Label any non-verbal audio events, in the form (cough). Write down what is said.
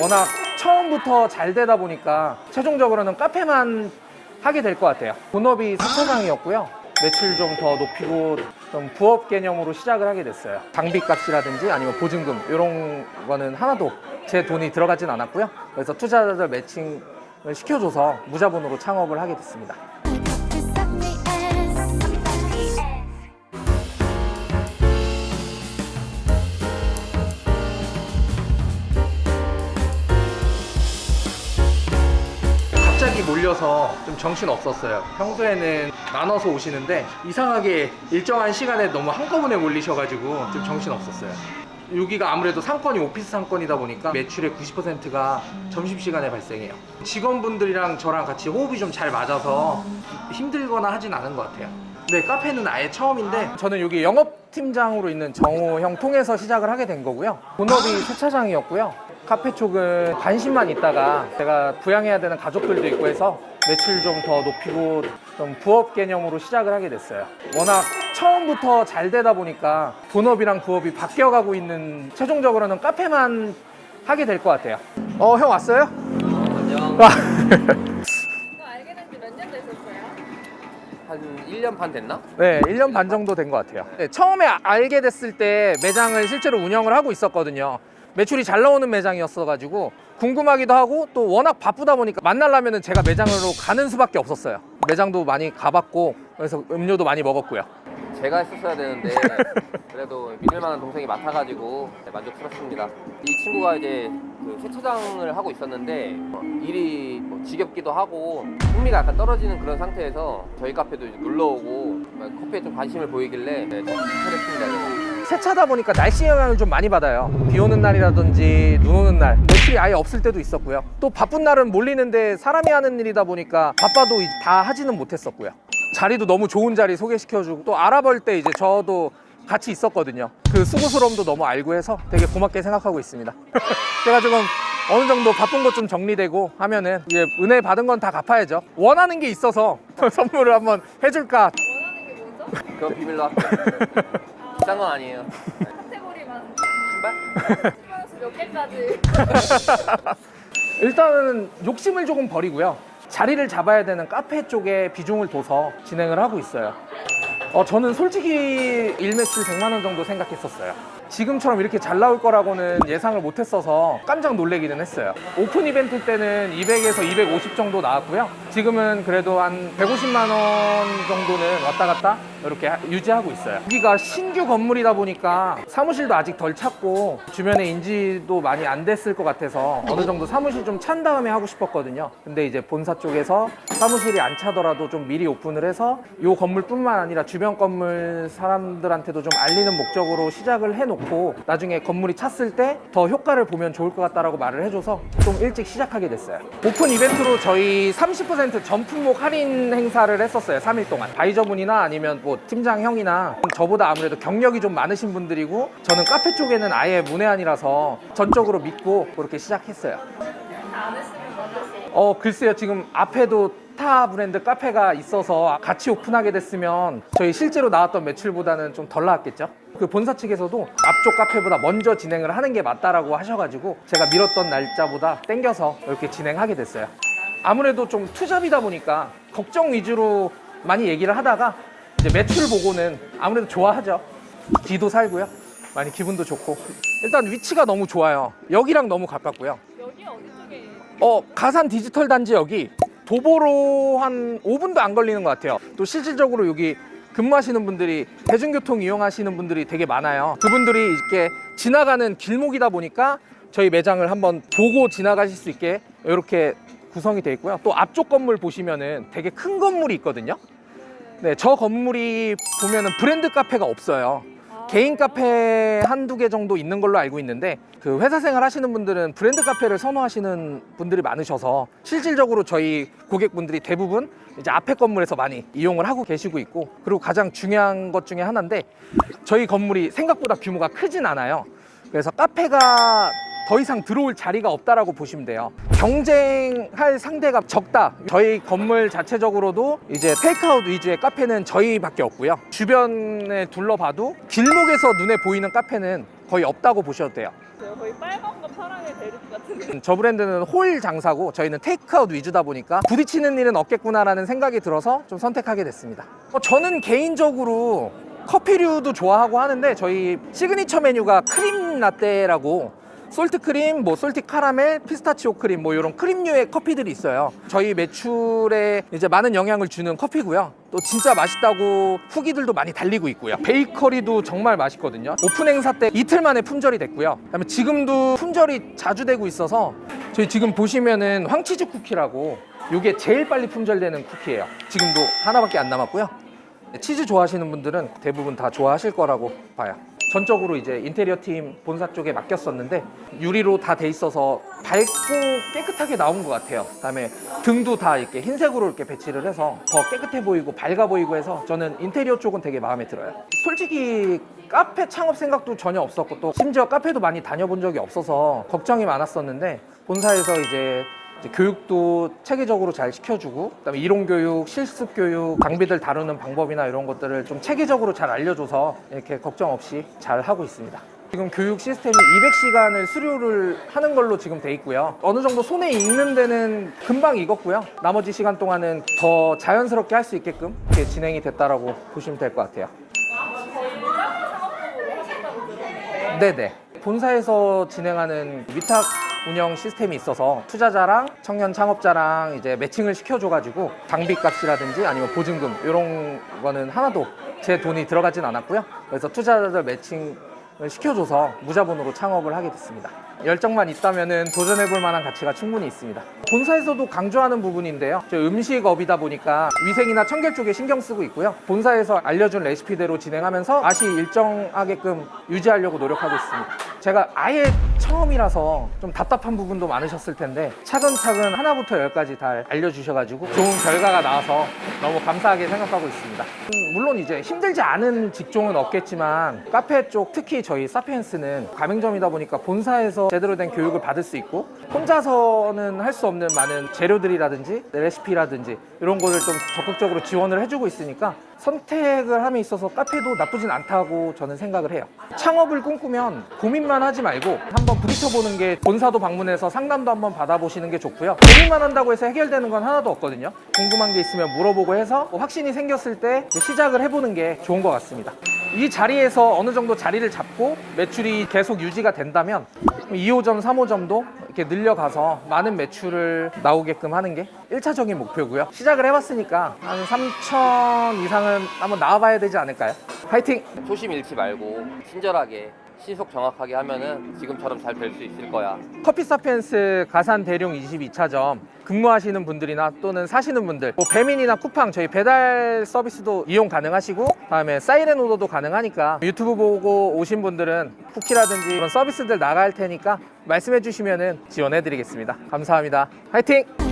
워낙 처음부터 잘 되다 보니까 최종적으로는 카페만 하게 될 것 같아요. 본업이 4차장이었고요. 매출 좀 더 높이고 좀 부업 개념으로 시작을 하게 됐어요. 장비 값이라든지 아니면 보증금 이런 거는 하나도 제 돈이 들어가진 않았고요. 그래서 투자자들 매칭을 시켜줘서 무자본으로 창업을 하게 됐습니다. 갑자기 몰려서 좀 정신 없었어요. 평소에는 나눠서 오시는데 이상하게 일정한 시간에 너무 한꺼번에 몰리셔가지고 좀 정신 없었어요. 여기가 아무래도 상권이 오피스 상권이다 보니까 매출의 90%가 점심시간에 발생해요. 직원분들이랑 저랑 같이 호흡이 좀 잘 맞아서 힘들거나 하진 않은 것 같아요. 네, 카페는 아예 처음인데 저는 여기 영업팀장으로 있는 정우 형 통해서 시작을 하게 된 거고요. 본업이 세차장이었고요. 카페 쪽은 관심만 있다가 제가 부양해야 되는 가족들도 있고 해서 매출 좀 더 높이고 좀 부업 개념으로 시작을 하게 됐어요. 워낙 처음부터 잘 되다 보니까 본업이랑 부업이 바뀌어가고 있는 최종적으로는 카페만 하게 될 것 같아요. 어, 형 왔어요? 안녕. 와. 이거 알게 된 지 몇 년 되셨어요? 한 1년 반 됐나? 네, 1년 반 정도 된 것 같아요. 네, 처음에 알게 됐을 때 매장을 실제로 운영을 하고 있었거든요. 매출이 잘 나오는 매장이었어가지고 궁금하기도 하고 또 워낙 바쁘다 보니까 만나려면 제가 매장으로 가는 수밖에 없었어요. 매장도 많이 가봤고 그래서 음료도 많이 먹었고요. 제가 했었어야 되는데 (laughs) 그래도 믿을 만한 동생이 맡아가지고 네, 만족스럽습니다. 이 친구가 이제 그 세차장을 하고 있었는데 어, 일이 뭐 지겹기도 하고 흥미가 약간 떨어지는 그런 상태에서 저희 카페도 이제 놀러 오고 커피에 좀 관심을 보이길래 네, 좀 추천했습니다. 그래서. 세차다 보니까 날씨 영향을 좀 많이 받아요. 비 오는 날이라든지 눈 오는 날 매출이 아예 없을 때도 있었고요. 또 바쁜 날은 몰리는데 사람이 하는 일이다 보니까 바빠도 다 하지는 못했었고요. 자리도 너무 좋은 자리 소개시켜주고 또 알아볼 때 이제 저도 같이 있었거든요. 그 수고스러움도 너무 알고 해서 되게 고맙게 생각하고 있습니다. (laughs) 제가 지금 어느 정도 바쁜 것 좀 정리되고 하면은 이제 은혜 받은 건 다 갚아야죠. 원하는 게 있어서 (laughs) 선물을 한번 해줄까 원하는 게 뭐죠? 그건 비밀로 할게요. (laughs) 비싼 건 아니에요. 카테고리만 신발? 신발에서 몇 개까지 일단은 욕심을 조금 버리고요. 자리를 잡아야 되는 카페 쪽에 비중을 둬서 진행을 하고 있어요. 어, 저는 솔직히 일매출 100만 원 정도 생각했었어요. 지금처럼 이렇게 잘 나올 거라고는 예상을 못 했어서 깜짝 놀래기는 했어요. 오픈 이벤트 때는 200에서 250 정도 나왔고요. 지금은 그래도 한 150만 원 정도는 왔다 갔다 이렇게 하- 유지하고 있어요. 여기가 신규 건물이다 보니까 사무실도 아직 덜 찼고 주변에 인지도 많이 안 됐을 것 같아서 어느 정도 사무실 좀 찬 다음에 하고 싶었거든요. 근데 이제 본사 쪽에서 사무실이 안 차더라도 좀 미리 오픈을 해서 이 건물뿐만 아니라 주변 건물 사람들한테도 좀 알리는 목적으로 시작을 해놓고 나중에 건물이 찼을 때 더 효과를 보면 좋을 것 같다라고 말을 해줘서 좀 일찍 시작하게 됐어요. 오픈 이벤트로 저희 30% 전품목 할인 행사를 했었어요. 3일 동안. 바이저분이나 아니면 뭐 팀장 형이나 저보다 아무래도 경력이 좀 많으신 분들이고 저는 카페 쪽에는 아예 문외한이라서 전적으로 믿고 그렇게 시작했어요. 어 글쎄요 지금 앞에도 타 브랜드 카페가 있어서 같이 오픈하게 됐으면 저희 실제로 나왔던 매출보다는 좀 덜 나왔겠죠? 그 본사 측에서도 앞쪽 카페보다 먼저 진행을 하는 게 맞다라고 하셔가지고 제가 미뤘던 날짜보다 땡겨서 이렇게 진행하게 됐어요. 아무래도 좀 투잡이다 보니까 걱정 위주로 많이 얘기를 하다가 이제 매출 보고는 아무래도 좋아하죠. 기도 살고요. 많이 기분도 좋고. 일단 위치가 너무 좋아요. 여기랑 너무 가깝고요. 여기 어디 쪽에? 어 가산 디지털 단지 여기 도보로 한 5분도 안 걸리는 것 같아요. 또 실질적으로 여기 근무하시는 분들이 대중교통 이용하시는 분들이 되게 많아요. 그분들이 이렇게 지나가는 길목이다 보니까 저희 매장을 한번 보고 지나가실 수 있게 이렇게 구성이 되어 있고요. 또 앞쪽 건물 보시면은 되게 큰 건물이 있거든요. 네, 저 건물이 보면은 브랜드 카페가 없어요. 개인 카페 한두 개 정도 있는 걸로 알고 있는데 그 회사 생활 하시는 분들은 브랜드 카페를 선호하시는 분들이 많으셔서 실질적으로 저희 고객분들이 대부분 이제 앞에 건물에서 많이 이용을 하고 계시고 있고 그리고 가장 중요한 것 중에 하나인데 저희 건물이 생각보다 규모가 크진 않아요. 그래서 카페가 더 이상 들어올 자리가 없다라고 보시면 돼요. 경쟁할 상대가 적다. 저희 건물 자체적으로도 이제 테이크아웃 위주의 카페는 저희밖에 없고요. 주변에 둘러봐도 길목에서 눈에 보이는 카페는 거의 없다고 보셔도 돼요. 거의 빨강과 파랑의 대립 같은. 저 브랜드는 홀 장사고 저희는 테이크아웃 위주다 보니까 부딪히는 일은 없겠구나라는 생각이 들어서 좀 선택하게 됐습니다. 어, 저는 개인적으로 커피류도 좋아하고 하는데 저희 시그니처 메뉴가 크림 라떼라고 솔트 크림, 뭐 솔티 카라멜, 피스타치오 크림 뭐 이런 크림류의 커피들이 있어요. 저희 매출에 이제 많은 영향을 주는 커피고요. 또 진짜 맛있다고 후기들도 많이 달리고 있고요. 베이커리도 정말 맛있거든요. 오픈 행사 때 이틀 만에 품절이 됐고요. 그다음에 지금도 품절이 자주 되고 있어서 저희 지금 보시면은 황치즈 쿠키라고 이게 제일 빨리 품절되는 쿠키예요. 지금도 하나밖에 안 남았고요. 치즈 좋아하시는 분들은 대부분 다 좋아하실 거라고 봐요. 전적으로 이제 인테리어 팀 본사 쪽에 맡겼었는데 유리로 다 돼 있어서 밝고 깨끗하게 나온 것 같아요. 그다음에 등도 다 이렇게 흰색으로 이렇게 배치를 해서 더 깨끗해 보이고 밝아 보이고 해서 저는 인테리어 쪽은 되게 마음에 들어요. 솔직히 카페 창업 생각도 전혀 없었고 또 심지어 카페도 많이 다녀본 적이 없어서 걱정이 많았었는데 본사에서 이제 교육도 체계적으로 잘 시켜주고 그다음에 이론 교육, 실습 교육, 장비들 다루는 방법이나 이런 것들을 좀 체계적으로 잘 알려줘서 이렇게 걱정 없이 잘 하고 있습니다. 지금 교육 시스템이 200시간을 수료를 하는 걸로 지금 돼 있고요. 어느 정도 손에 익는 데는 금방 익었고요. 나머지 시간 동안은 더 자연스럽게 할 수 있게끔 이렇게 진행이 됐다라고 보시면 될 것 같아요. 네네. 본사에서 진행하는 위탁 운영 시스템이 있어서 투자자랑 청년 창업자랑 이제 매칭을 시켜줘가지고 장비 값이라든지 아니면 보증금 이런 거는 하나도 제 돈이 들어가진 않았고요. 그래서 투자자들 매칭을 시켜줘서 무자본으로 창업을 하게 됐습니다. 열정만 있다면 도전해볼 만한 가치가 충분히 있습니다. 본사에서도 강조하는 부분인데요. 저 음식업이다 보니까 위생이나 청결 쪽에 신경 쓰고 있고요. 본사에서 알려준 레시피대로 진행하면서 맛이 일정하게끔 유지하려고 노력하고 있습니다. 제가 아예 처음이라서 좀 답답한 부분도 많으셨을 텐데 차근차근 하나부터 열까지 다 알려주셔가지고 좋은 결과가 나와서 너무 감사하게 생각하고 있습니다. 음, 물론 이제 힘들지 않은 직종은 없겠지만 카페 쪽 특히 저희 사피엔스는 가맹점이다 보니까 본사에서 제대로 된 교육을 받을 수 있고 혼자서는 할 수 없는 많은 재료들이라든지 레시피라든지 이런 거를 좀 적극적으로 지원을 해주고 있으니까 선택을 함에 있어서 카페도 나쁘진 않다고 저는 생각을 해요. 창업을 꿈꾸면 고민만 하지 말고 한번 부딪혀보는 게 본사도 방문해서 상담도 한번 받아보시는 게 좋고요. 고민만 한다고 해서 해결되는 건 하나도 없거든요. 궁금한 게 있으면 물어보고 해서 확신이 생겼을 때 시작을 해보는 게 좋은 것 같습니다. 이 자리에서 어느 정도 자리를 잡고 매출이 계속 유지가 된다면 2호점, 3호점도 이렇게 늘려가서 많은 매출을 나오게끔 하는 게 1차적인 목표고요. 시작을 해봤으니까 한 3천 이상은 한번 나와봐야 되지 않을까요? 화이팅! 초심 잃지 말고 친절하게 신속 정확하게 하면은 지금처럼 잘 될 수 있을 거야. 커피 사피엔스 가산 대룡 22차점 근무하시는 분들이나 또는 사시는 분들 뭐 배민이나 쿠팡 저희 배달 서비스도 이용 가능하시고 다음에 사이렌 오더도 가능하니까 유튜브 보고 오신 분들은 쿠키라든지 그런 서비스들 나갈 테니까 말씀해 주시면 지원해 드리겠습니다 감사합니다 화이팅!